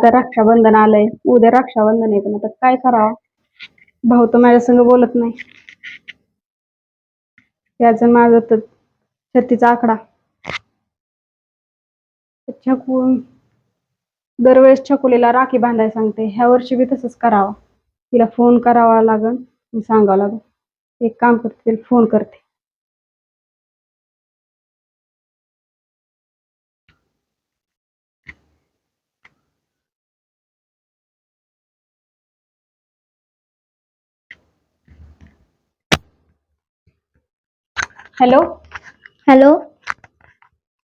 आता रक्षाबंधन आलंय. उद्या रक्षाबंधन आहे पण आता काय करावं? भाऊ तर माझ्या संग बोलत नाही. त्याच माझं तर छत्तीचा आकडा. छकून दरवेळेस छकुलीला राखी बांधायला सांगते. ह्या वर्षी बी तसंच करावं. तिला फोन करावा लागन सांगावं लागन. एक काम करते तिला फोन करते. हॅलो? हॅलो?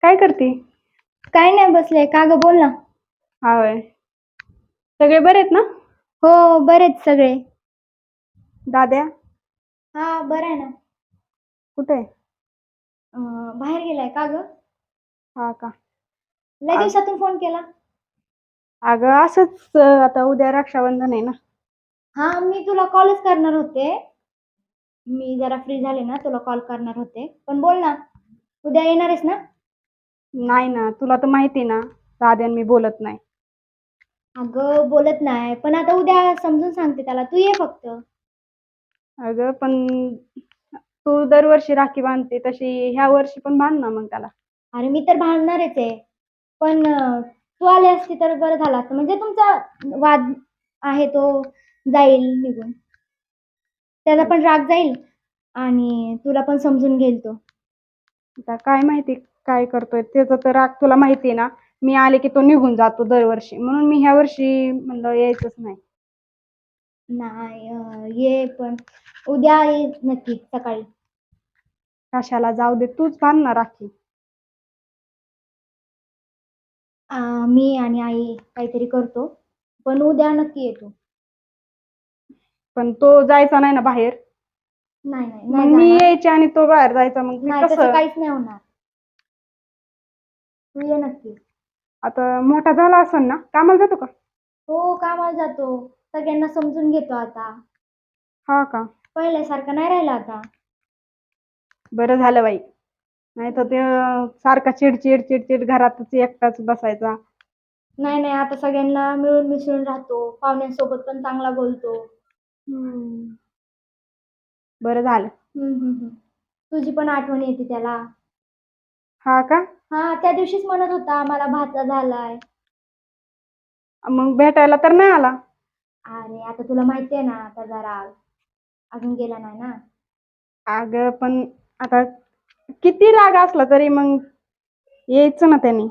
काय करते? काय नाही बसले. का ग? बोल ना. होय सगळे बरे आहेत ना? हो बरेच सगळे. दाद्या? हा बरं आहे ना. कुठे आहे? अं, बाहेर गेलाय. का ग? हा का? लय आ- दिवसातून फोन केला. अगं असंच अं, आता उद्या रक्षाबंधन आहे ना. हा मी तुला कॉलच करणार होते. मी जरा फ्री झाले ना तुला कॉल करणार होते. पण बोल ना उद्या येणार आहेस ना? नाही ना तुला तर माहिती ना आणि मी बोलत नाही. अगं बोलत नाही. पण आता उद्या समजून सांगते त्याला. तू ये फक्त. अगं पण तू दरवर्षी राखी बांधते तशी ह्या वर्षी पण बांध ना मग त्याला. अरे मी तर भांडणारच आहे. पण अं, तू आले असती तर बरं झालं असतं. म्हणजे तुमचा वाद आहे तो जाईल निघून. त्याला पण राग जाईल आणि तुला पण समजून घेईल तो. आता काय माहिती काय करतोय? त्याचा तर राग तुला माहिती आहे ना? मी आले की तो निघून जातो दरवर्षी. म्हणून मी ह्या वर्षी म्हणलं यायचंच नाही. नाही अं, ये पण. उद्या ये नक्की सकाळी. कशाला? जाऊ दे तूच बांध ना राखी अं, मी आणि आई काहीतरी करतो. पण उद्या नक्की येतो. पण तो जायचा नाही ना बाहेर. नाही नाही. मग नाही मी जाणार. यायचे आणि तो बाहेर जायचा. मग ते नाही तसं कसं? काहीच नाही होणार. तू ये नक्की. आता मोठा झाला असेल ना? कामाला जातो का? हो कामाला जातो. सगळ्यांना समजून घेतो आता. हा का? पहिल्यासारखं नाही राहिलं आता. बरं झालं बाई. नाही तर ते अं, सारखा चिडचिड चिडचिड घरातच एकटाच बसायचा. नाही नाही. आता सगळ्यांना मिळून मिसळून राहतो. पाहुण्यांसोबत पण चांगला बोलतो. बरं झालं. हम्म, हम्म, हम्म. तुझी पण आठवण येते त्याला. हा का? हा त्या दिवशीच म्हणत होता मला भाचा झालाय. मग भेटायला तर नाही आला? अरे आता तुला माहिती आहे ना त्याचा राग अजून गेला नाही ना. अगं पण आता किती राग असला तरी मग यायचं ना त्यांनी.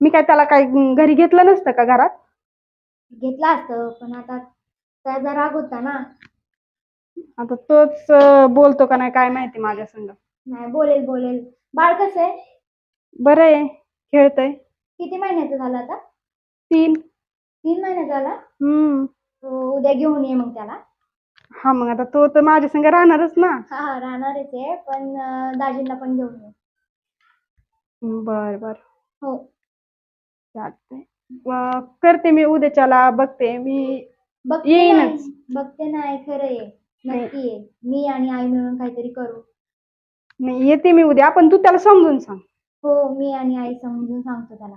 मी काय त्याला काय घरी घेतलं नसतं का घरात? घेतला असतं पण आता त्याचा राग होता ना. आता तोच अं, बोलतो का नाही काय माहिती माझ्या संग. नाही बोलेल बोलेल. बाळ कसं आहे? बरं आहे खेळतय. किती महिन्याचं झालं आता? तीन. तीन महिन्याचा झाला? हम्म. तो उद्या घेऊन ये मग त्याला. हा मग आता तो तर माझ्या संग राहणारच ना. हा हा राहणारच आहे पण अं, दाजींना पण घेऊन ये. बर बर. हो. चालतंय. अं, करते मी उद्याच्याला बघते. मी बघते येईनच. नाही. बघते नाही खरं आहे. नक्की ये मी आणि आई मिळून काहीतरी करू. नाही येते मी उद्या. पण तू त्याला समजून सांग. हो मी आणि आई समजून सांगतो त्याला.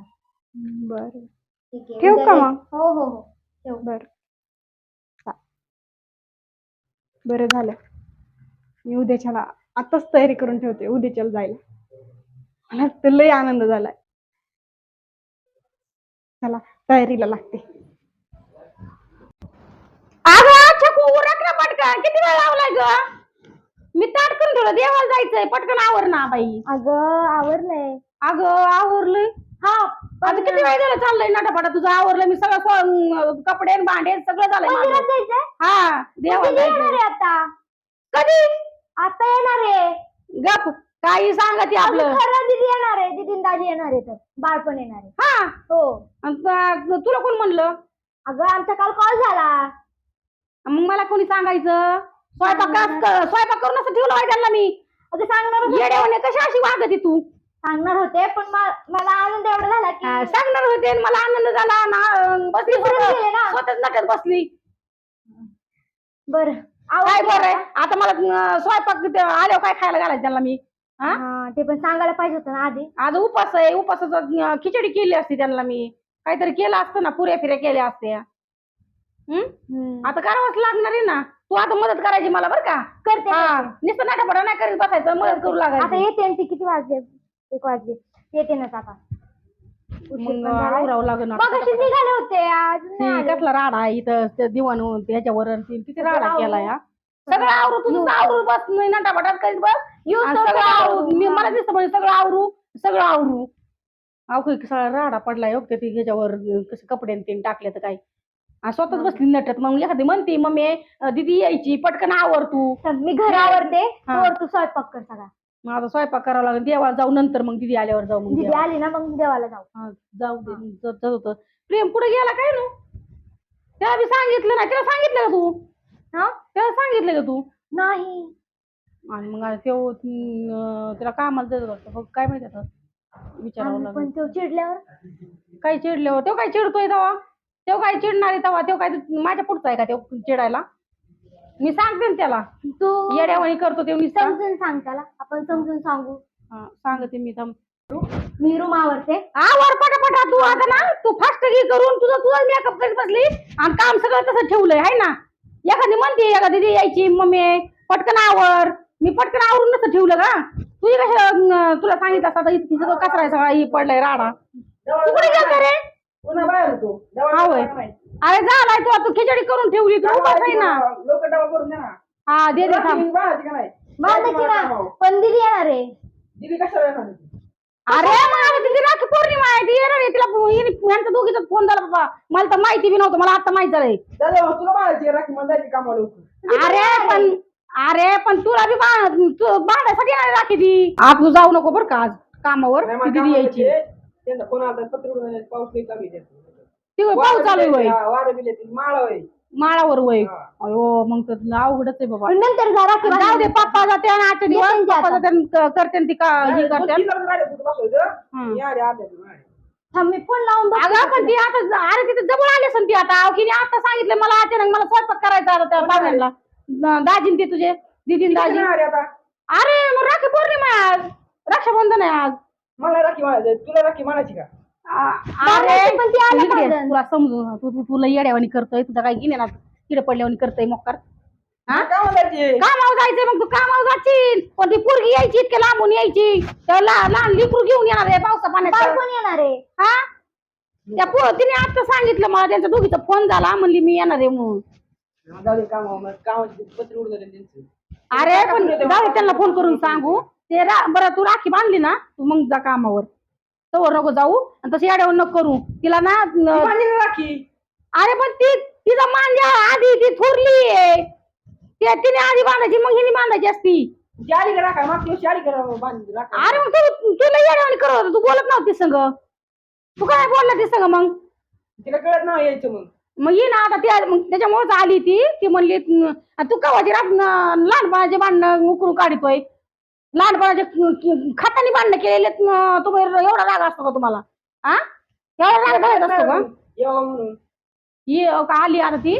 बर. ठीक आहे. ठेवू उद्या का ये. मग? हो हो हो. ठेव. बर. बरं झालं. मी उद्याच्याला आताच तयारी करून ठेवते उद्याच्याला जायला. मला तर लय आनंद झालाय. चला तयारीला लागते. पटकन. किती वेळ लावलाय ग? मी ताट करून ठेवलं देवाला जायचंय. पटकन आवर ना बाई. अगं आवरलंय. अगं आवरलंय? हा आता किती वेळ झाला चाललंय नाटापाटा तुझं आवरलं मी सगळं कपडे आणि भांडे सगळं झालंय माझं. मंदिरात जायचंय? हा देवाला कधी येणार जायचंय. आहे आता? कधी? आता येणार आहे. गप काही सांगा ती अगं, आपलं. खरं दिदी येणार आहे. दिदी दाजी येणार आहे तर. बाळ पण येणार आहे. हा? हो. त- तुला कोण म्हणलं? अगं आमचा काल कॉल झाला. मग मला कोणी सांगायचं? स्वयंपाक का- स्वयंपाक करून असं ठेवलं आहे त्यांना मी? अगं सांगणार होते. येड्यावाने कशी अशी वागती तू सांगणार होते पण मा- मला आनंद एवढा झाला की सांगणार होते आणि मला आनंद झाला. ना बसली विसरून स्वतः- गेले ना. स्वतःच नाट्यात बसली. बरं. काय बरं आहे. आता? मला अं, स्वयंपाक ते आल्यावर काय खायला घालायचं त्यांना मी? हा, ते पण सांगायला पाहिजे होतं ना आधी. आज उपास आहे. उपासाचं अं, खिचडी केली असती त्यांना मी. काहीतरी केलं असतं ना पुऱ्या फिऱ्या केल्या असत्या. हम्म. आता करावंच लागणार आहे ना. तू आता मदत करायची मला बरं का. करते हा. नुसतं नाटापडा नाही करीत बसायचं मदत करू आता लागायचं. येते आणि ते किती वाजले? एक वाजले. येते ना आता उशीर पण. आवरावं लागेल निघाले होते आज नाही आले. कसला राडा आहे इथं. ते दिवाण होऊन त्याच्यावर आणि ते किती राडा आवरू. केला या सगळं आवरू तुझं आवरू बस नाही नाटापटात करीत बस. येऊ आणि तर सगळं आवरू. आवरू मी मला दिसतं म्हणजे सगळं आवरू सगळं आवरू अहो सगळा राडा पडलाय हो ते ह्याच्यावर कसं कपडे आणि ते टाकले तर काय. आणि स्वतःच बसली नटत. मग एखादी म्हणते मम्मी दीदी यायची पटकन आवर तू. मी घर आवरते. हा. तोवर तू स्वयंपाक कर सगळा. मग आता स्वयंपाक करावा लागेल. देवाला जाऊ नंतर मग दिदी आल्यावर जाऊ मग दिदी देवाला. आली ना मग देवाला जाऊ. हा, जाऊ दे. ज- जात होतं. प्रेम कुठे गेला काय नु? त्याला बी सांगितलं नाही. त्याला सांगितलं का तू? हा? त्याला सांगितलं का तू? नाही. आणि मग आता त्यो अं, त्याला कामाला जायचं होतं. मग काय माहिती आता? विचारावं आणि पण लागेल. तो चिडल्यावर? काय चिडल्यावर? तो काय चिडतोय तेव्हा तो काय चिडणार आहे तेव्हा तो काय माझ्या पुढचा आहे का तो चिडायला? मी सांगते ना त्याला. तू येड्यावाणी करतो ते मी समजून सांग त्याला. आपण समजून सांगू. सांगते मी थांब. मी रूम आवरते आवर पटापटा तू आता ना तू फास्ट घे करून तुझं तुझं मेकअप करीत बसली आणि काम सगळं तसं ठेवलंय आहे ना? एखादी म्हणते एका दिदी यायची मम्मी पटकन आवर मी पटकन आवरून नसतं ठेवलं का? तुझी कशा तुला सांगितलं असता तर इतकी सगळं कचरा आहे सगळा ही पडलाय राडा. तू कुठे गेलता रे? पुन्हा बाहेर होतो. हा होय अरे झालाय तू आता खिचडी करून ठेवली तू उपास आहे ना. लोक डबा करून ना हा दे दे थांब. का नाही? ना पण दिदी येणार आहे. दिदी कशाला येणार होती? अरे आता तिची राखी पौर्णिमा आहे ती येणार आहे तिला हिने- यांचा दोघीचा फोन झाला बाबा. मला तर माहिती बी नव्हतं मला आता माहीत झालंय. दादा तुला बाळाची राखी मला जायची कामाला लवकर अरे पण अरे पण तुला बी बा- तू आहे राखी ती. आज तू जाऊ नको बरं का आज कामावर नाही, ती मला दिदी कामाला यायची. त्यांना पाऊस लई कमी. ती पाऊस चालू आहे होय. हा, वारं बिले माळा होय. माळावर वय हा. अयो मग तर अवघडच आहे बाबा. पण नंतर जा राखी जाऊ दे. पप्पा जाते आणि आजच्या दिवस येते पप्पा आता. जाते आणि क- करते आणि ती का ही करते. थांब मी फोन लावून. अगं पण ती आता अरे तिथे जवळ आली असेल ती आता. अवखीने आता सांगितलं मला अचानक मला स्वयंपाक करायचा आता त्या पाहुण्याला द- दाजीन ते तुझे दिदीन दाजी अरे मग राखी पौर्णिमा आहे आज. रक्षाबंधन आहे आज. मला राखी म्हणायचं तुला राखी म्हणायची का? आ- अरे बाबाची पण ती आल्या तू इकडे ये. पाहिजे. तुला समजून तू तू तुला येड्यावानी करतोय. तुझा काय गिने ना? किडे पडल्यावानी करतोय मोकार. हा? का म्हणायची कामावर जायचंय मग तू कामावर जाशील. पण ती पोरगी यायची इतके लांबून यायची. तेव्हा लहान लहान लिकरू घेऊन येणार आहे पावसा पाण्यात. पण येणार आहे. हा? त्या पो तिने आता सांगितलं मला त्यांचा दोघीचा फोन झाला. म्हणली मी येणार आहे म्हणून. जाऊ दे कामावर कामाची पत्र उडून गेले त्यांचे. अरे पण जाऊ दे त्यांना फोन करून सांगू. ते रा बरं तू राखी बांधली ना तू मग जा कामावर. तवर नको जाऊ आणि तसं येड्यावर नको करू. तिला ना न- बांधली ना राखी? अरे पण ती तिचा मांजा आधी ती थोरली आहे. ते तिने आधी बांधायची मग हिने बांधायची असती. जारी करा करा बांधली राखी? अरे मग तू तुला येड्यावानी करत होता, तू बोलत नव्हती संग. तू काय बोलला ती संग मग? तिला कळत नाही यायचं मग. मग ये ना आता ती मग त्याच्यामुळेच आली ती. ती म्हणली "न- तू कवाची रात न- लहानपणाचे भांडणं उकरू काढतोय. लहानपणाचे खातानी भांडणं केलेले तुम्ही एवढा राग असतो का तुम्हाला? हा एवढा राग धरायचा असतो का? ये का आली आता ती?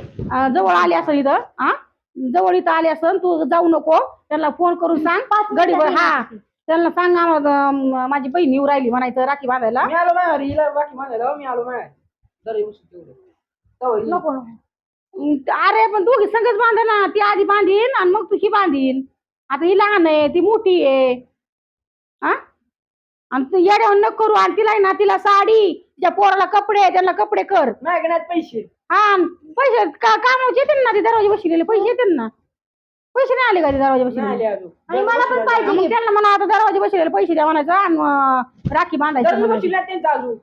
जवळ आली असेल इथं हा जवळ इथं आली असेल तू जाऊ नको. त्यांना फोन करून सांग. गडीवर हा. त्यांना सांग आम्हाला माझी बहीण येऊ राहिली म्हणायचं राखी बांधायला. मी आलो हिला राखी बांधायला मी आलो जरा येऊ येईल. नको अरे पण दोघी संगच बांधा ना ती आधी बांधीन आणि मग तू ही बांधीन. आता ही लहान आहे ती मोठी आहे. हा? आणि तू येड्यावर नको करू आणि तिला आहे ना तिला साडी तिच्या पोराला कपडे त्यांना कपडे कर. आहेत पैसे. हा पैसे का कामाचे येतील ना ते दरवाजे बसलेले पैसे येतील ना. पैसे नाही आले का ते दरवाजे नाही आले बसलेले अजून. आणि मला पण पाहिजे. मग त्यांना म्हणा आता दरवाजे बसलेले पैसे द्या म्हणायचं आणि अं, राखी बांधायची दररोज म्हणायची. बसले आहेत त्यांचं अजून.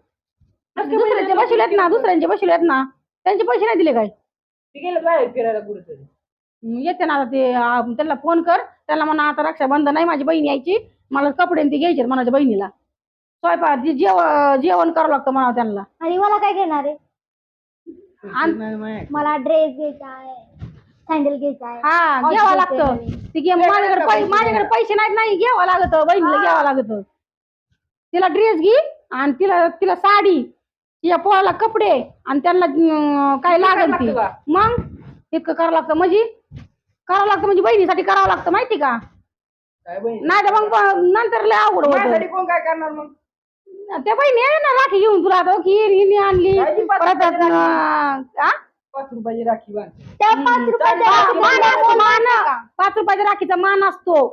दुसऱ्यांचे बसलेत ना दुसऱ्यांचे बसलेत ना. त्यांचे पैसे नाही दिले काय? ते गेले बाहेर फिरायला कुठेतरी. हम्म, येते ना आता ते त्यांना फोन कर. त्याला म्हणा आता रक्षाबंधन नाही माझी बहीण यायची मला कपडे आणि ती घ्यायचे माझ्या बहिणीला. स्वयंपाक जे- जेव जेवण करावं लागतं म्हणा त्यांना. आणि मला काय घेणार आहे? आणि- मला ड्रेस घ्यायचा आहे सँडल घ्यायचा आहे हा घ्यावं आहे लागतं. ती घे माझ्याकडे पै- माझ्याकडे पैसे नाहीत नाही घ्यावं लागत. बहिणीला घ्यावं लागत. तिला ड्रेस घे आणि तिला तिला साडी तिच्या पोळाला कपडे आणि त्यांना अं, काय लागेल ती. लागतं? मग इतकं करावं लागतं. म्हणजे करावं लागतं म्हणजे बहिणीसाठी करावं लागतं माहिती का? काय बहीण? नाही तर मग नंतर लय माझ्यासाठी होत. कोण काय करणार मग? त्या बहिणी आहे ना राखी घेऊन तुला आता की हिने आणली. काय ती पाच परत रुपयाची राखी? अं, आ? पाच रुपयाची राखी बांध. त्या पाच रुपयाच्या राखीचा मान असतो, मान पाच रुपयाच्या राखीचा मान असतो.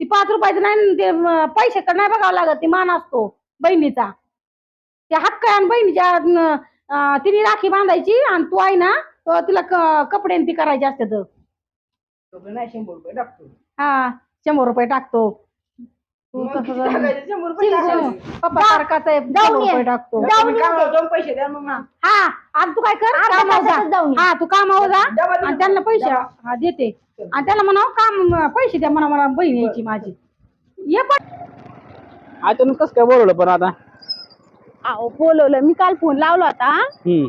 ती पाच रुपयाचं नाही ते अं, पैसे तर नाही बघावं लागत ती मान असतो बहिणीचा. ते हक्क आहे आणि बहिणीच्या अं, तिने राखी बांधायची आणि तू आहे ना तो तिला क- कपडे आणि ती करायची असते नाही शंभर रुपये टाकतो. हा शंभर रुपये टाकतो. तू मग कसं किती जर- टाकायचे? शंभर रुपये टाकायचे. पप्पा सारखाच आहे शंभर जाऊन ये. रुपये टाकतो. जाऊन तुम्ही ये. कामाला ते. जाऊन पैसे द्या मग ना. हा आज तू काय कर? अर्ध्या कामावर जा. तासातच जाऊन ये. हा तू कामावर जा. डबा आणि त्यांना पैसे हा देते. आणि त्याला म्हणावं काम पैसे द्या म्हणा मला बहीण यायची माझी. ये पण. अचानक कसं काय बोलवलं पण आता? अहो बोलवलं. मी काल फोन लावला होता. हम्म.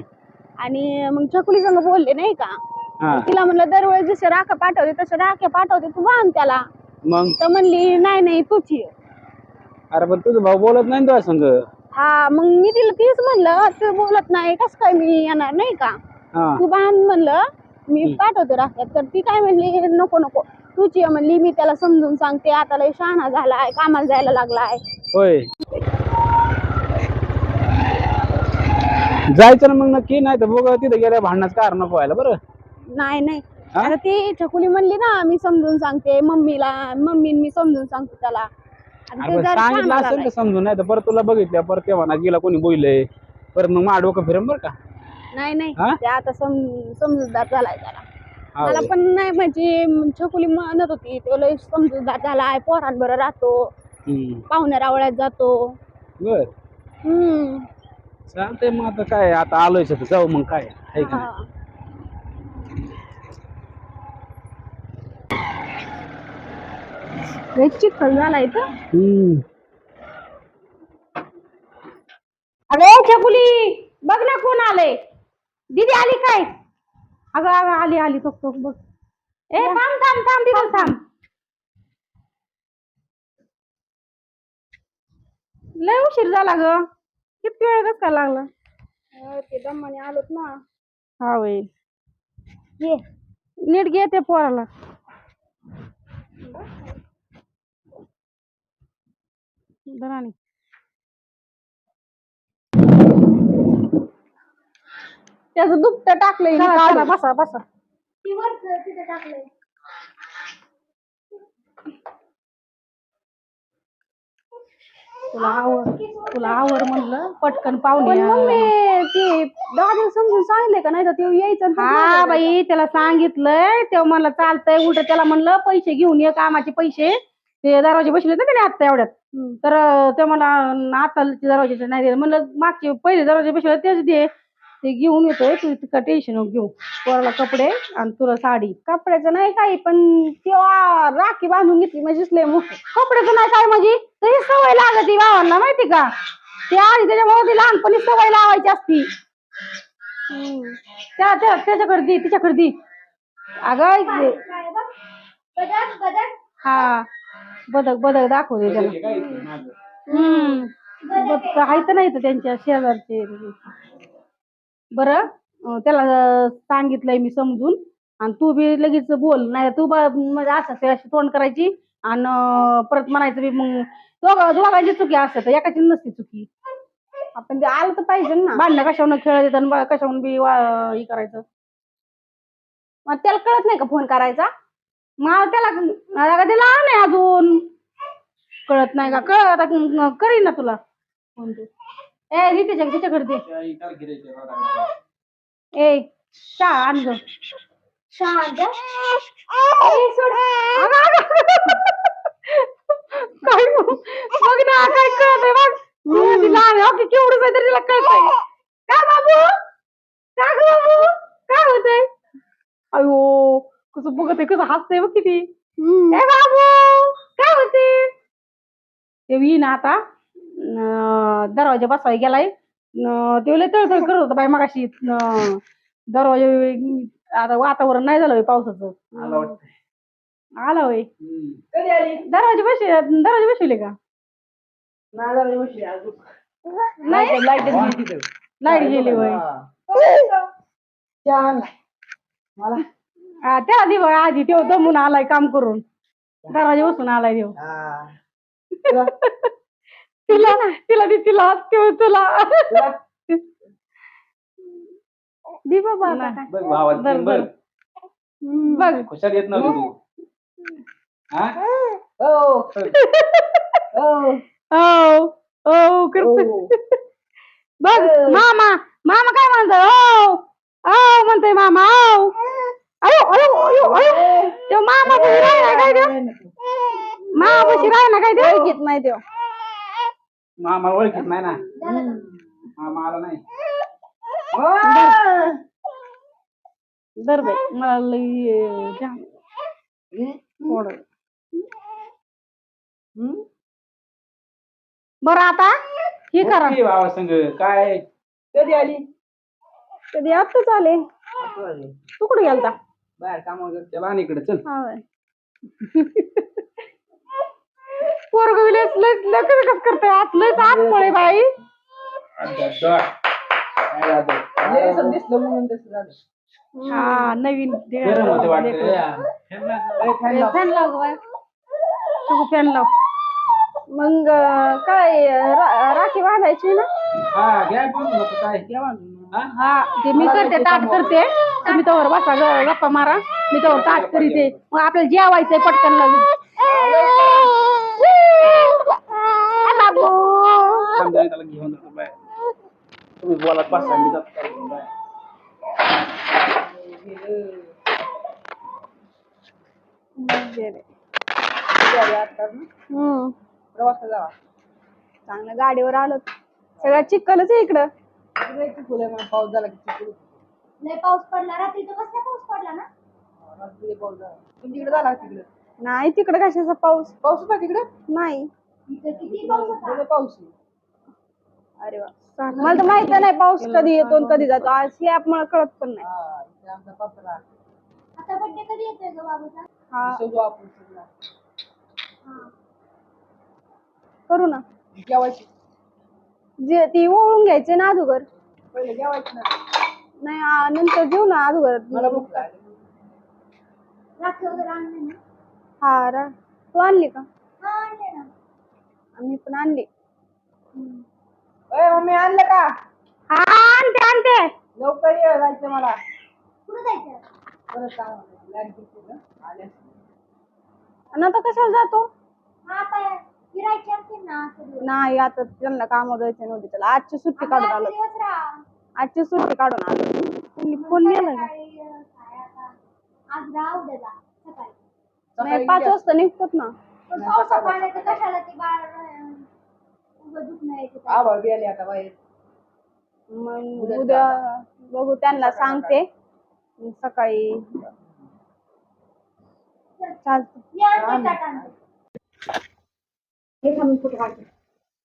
आणि मग चकुली संग बोलले नाही का? हा. तिला म्हणलं दरवेळेस जसे राखा पाठवते तसे राखे पाठवते तू बांध त्याला. मग? तर म्हणली नाही नाही तूच ये. अरे पण तुझा भाऊ बोलत नाही तुझ्या संग? हा मग मी तिला तीच म्हणलं तू बोलत नाही कस काय मी येणार नाही का? हा. तू बांध म्हणलं मी पाठवते राख्या तर ती काय म्हणली नको नको तूच ये. म्हणली मी त्याला समजून सांगते आता लय शहाणा झालाय कामाला जायला लागलाय. होय. जायचं ना मग नक्की नाही तर बघ तिथे गेल्या भांडणाचं कारण नको व्हायला बरं. नाही नाही? आता ती चकुली म्हणली ना मी समजून सांगते मम्मीला मम्मी मी समजून सांगते त्याला अरे ते जरा सांगितलं असेल. का समजून नाही तर परत तुला बघितल्या परत ते म्हणा गेला कोणी बोललंय परत मग माझं डोकं फिरम बरं का नाही नाही हा? ते आता सम समजूतदार झालाय हा मला. पण नाही म्हणजे छकुली म्हणत होती तो लय समजूतदार झालाय पोरांबरोबर राहतो हम्म. पाहुण्या रावळ्यात जातो बर हम्म चालतंय मग आता काय आता आलोय तर जाऊ मग काय आहे का नाही? हा. लय चिखल झालाय इथं. हम्म. अरे छकुली बघ ना कोण आले दीदी आली काय? अगं अगं आली आली तो तो बघ. ए थांब थांब थांब तिथं थांब लय उशीर झाला ग. किती वेळ कस लागला? ते दमाने आलोत ना. हा वय ये. नीट घे ते पोराला. दराणी त्याचं दुपट टाकलंय बसा बसा. ती वरचं तिथं टाकलंय. तुला आवर तुला आवर म्हणलं पटकन पण पाहुणे मम्मी ते दहा दिवस समजून सांगितले का नाही तर ते यायचं हा बाई त्याला सांगितलंय तेव्हा म्हणलं चालतंय उलट त्याला म्हणलं पैसे घेऊन ये कामाचे पैसे. ते दरवाजे बसले ना त्याने आत्ता एवढ्यात. तर ते मला आता दरवाजाचे नाही दिले. म्हणलं मागचे पहिले दरवाजे बसले तेच दे. ते घेऊन येतोय तू तिथं टेन्शन घेऊ पोराला कपडे आणि तुला साडी. कपड्याचं नाही काही पण तेव्हा राखी बांधून घेतली म्हणजे लय मोठं. कपड्याचं नाही काय म्हणजे? तशी सवय लागत भावांना माहिती का? ते आधी त्याच्यामुळे ती लहानपणी सवय लावायची असती. त्या त्या- त्याच्याकडे दे तिच्याकडे दे. अगं हा. बदक बदक दाखवते त्याला. हम्म. बदक आहेत नाही तर त्यांच्या शेजारचे. बरं त्याला सांगितलंय मी समजून. आणि तू बी लगेच बोल नाही तू म्हणजे असं अशी तोंड करायची आणि परत म्हणायचं बी मग दोघ दोघांची चुकी असत एकाची नसती चुकी. आपण ते आलं तर पाहिजे ना. भांडणं कशावरून खेळ देत आणि कशावरून बी वा- हे करायचं? मग त्याला कळत नाही का फोन करायचा? मग त्याला लहान आहे अजून. कळत नाही का? कळ आता क- करीन ना तुला. फोन ते. ए दे त्याच्या त्याच्याकडे दे. ए चहा आण ग. शांत अगं, अगं. काय? बघ ना काय कळत लहान आहे ओके केवढं आहे तरी तिला कळतंय का बाबू? का ग बाबू? काय होतंय? अयो. कसं बघत आहे कसं हसतंय बघ किती. ए बाबू काय होते? ते येईन आता. अं, दरवाजा बसवाय गेलाय. अं, ते लय तळतळ करत होता बाई मगाशी. अं, दरवाजा आता वातावरण नाही झालं होय पावसाचं. मला वाटतं आला होय. कधी आली? दरवाजे बसले दरवाजे बसवले का? नाही झाली बसली अजून. नाही? लाइट गेली. तिथं. लाइट गेली होय. चहा आणलाय. मला हा, त्या आधी बघ आधी तेव्हा दमून आलाय काम करून. दरवाजे बसून आलाय देव हा. तिला तिला ती तिला तेव्हा तुला तुला? दे बाबा आता काय. बघ भावात बर, बघ. बघ. खुशाल येत नव्हती तू. हा? हो. हो. हो हो करतो. हो. बघ मामा मामा काय म्हणतो हो हो म्हणतोय मामा हो. अयो अयो अयो अयो. तो मामा बशी राहिला काय देव मामा बशी राहिला काय देव घेत नाही तेव्हा मामा ओळखीत नाही ना? मामा आला नाही. दर बाई मला लई जाम थोडं. बरं आता? हे करा. ओके भावा संग काय? कधी आली? कधी आत्ताच आले. तू कुठे गेलता? बाहेर कामावर गेलो. त्याला आणि इकडे चल. हा होय. पोरग विलेस लस लस कस करतोय? आत लस आत पळे बाई. हा नवीन गरम होते वाटतं. फॅन लाव. गं बाई. तू फॅन लाव. मग काय रा- राखी बांधायची ना? हा घ्या बोलू नको काय? घ्या बांधून. हा? ते मी करते ताट करते. तुम्ही तवर बसा ग- गप्पा मारा. मी तवर ताट करीते. मग आपल्याला जेवायचंय पटकन लागेल बाबू. थांब जरा त्याला घेऊन जातो बाहेर. तुम्ही बोलत बसा मी जातो त्याला घेऊन बाहेर. हम्म. प्रवास जावा. चांगलं गाडीवर आलो. सगळं चिखलच आहे इकडं. लय चिखल आहे, मग पाऊस झाला की चिखल लय पाऊस पडला रात्रीचा कसला पाऊस पडला ना? रात्री पाऊस झाला. तुमच्याकडे झाला का तिकडे? नाही तिकडं कशाचा पाऊस? पाऊस होता तिकडे? नाही. इथं किती पाऊस होता? पाऊस आहे. अरे वा. मला तर माहीत नाही पाऊस कधी येतो आणि कधी जातो. आज स्लॅप मला कळत पण नाही. हा इथे आमचा पत्रा. आता बड्डे कधी येतोय ग बाबूचा? हा. सजू आपण सगळा. करू ना. जेवायची. जे ती ओळून घ्यायचे ना अगोदर. पहिले जेवायची ना. नाही आ, नंतर जेऊ ना अगोदर. मला भूक लागली. राखी वगैरे आणले ना? हा रा तू आणली का? हा आणले ना. आम्ही पण आणली. मम्मी आणलं का? हा आणते आणते. लवकर ये जायचं मला. कुठं जायचं परत सांग लाइट गेली ना आल्या आणि आता कशाला जातो? हा आता फिरायचे असतील ना असं दिवस. नाही आता त्यांना काम जायचे नव्हते त्याला आजची सुट्टी काढून आता आलो. आजची सुट्टी काढून आलो. त्यांनी फोन नेला का? सकाळी, अं, काय आता? आज राहा उद्या जा सकाळी. नाही पाच वाजता निघतात ना. पण पावसा पाण्याचं कशाला ते बाळ अं, उगाच दुखणं यायचं काय. आभाळ बी आले आता बाहेर. मग उद्या बघू त्यांना सांगते. मग सकाळी. चालतं मी आणते ताट आणते. हे थांब, मी फोटो काढते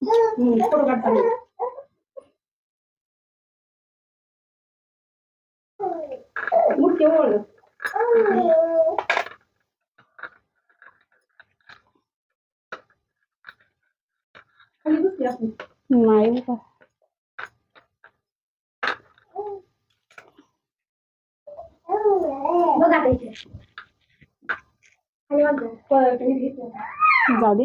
हम्म, फोटो काढताना मुठ्ठी ओळ खाली बसली आपण नाही का बघ आता इथे खाली वाजव. परत मी घेते. जाऊ दे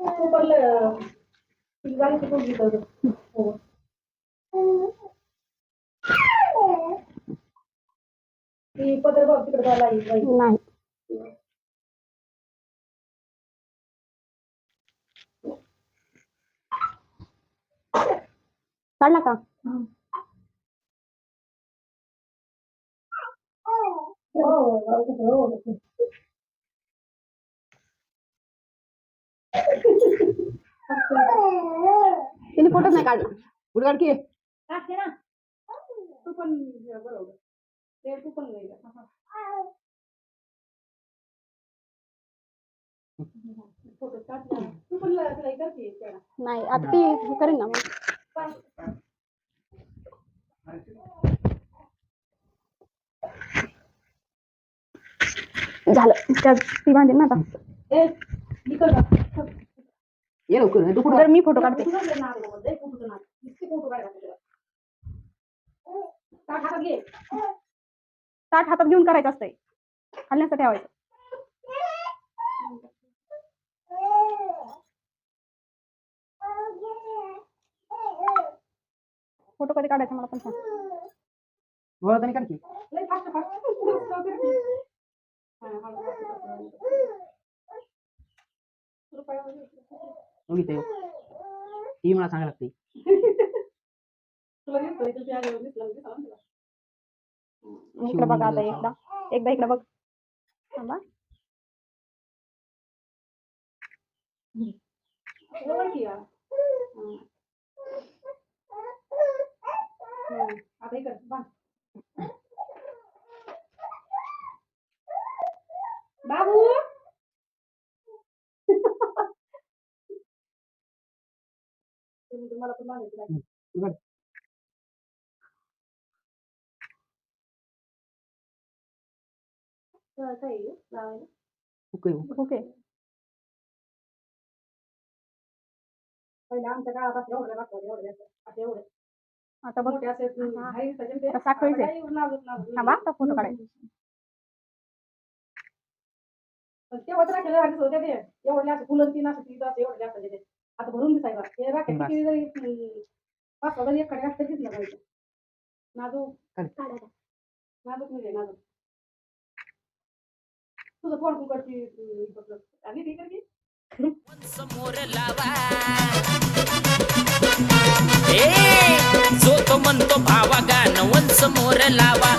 तू पण, अं, तुझी गाडी कुठून घेत होतं? हो. ती पत्र बघ तिकडे जायला लागली बाई. नाही काढला का तिने फोटो नाही काढला. पुढे की काढते ना तू पण बरोबर ते तू पण नाही फोटो तू पण नाही आता ती करेन ना मग. झालं. त्या ती बांधेल ना आता. ये लवकर तू तर मी फोटो काढते. ताट हातात घेऊन करायचं असतंय. खालण्याचं ठेवायचं फोटो कधी काढायचा मला पण सांग. वळताना काढ की लय फास्ट फास्ट पुढं कर की. हा, हळू हळू. तुला पायावर घे. बघितलं ह्यो. ही मला सांगायला लागते. इकडे बघा आता एकदा एकदा इकडे बघ थांबा. हा. आता इकडं. बाबू मला पण काय आहे, लावायला? ओके ओके पहिले आमच्या काळात असे एवढे लागतात, एवढे असं, एवढे. आता बघ मोठे असे, हा. भारी दिसायचे ते. आता साखळीचे. आता काही नाजूक- नाजूक. थांबा आता फोटो काढायचा पण तेव्हा तर राखेला राखीच होते ते. एवढे असे फुलं तीन असे तीन असे एवढे असायचे ते. आता भरून दिसायला ते राखे बस. किती जरी हम्म, पाच सहा जरी एकडे असते दिसलं पाहिजे. नाजूक. काढ. नाजूक म्हणजे नाजूक. तुझं कोण ती करते समोर लावा. ए जो तो म्हणतो भावा गाणं वन समोर लावा.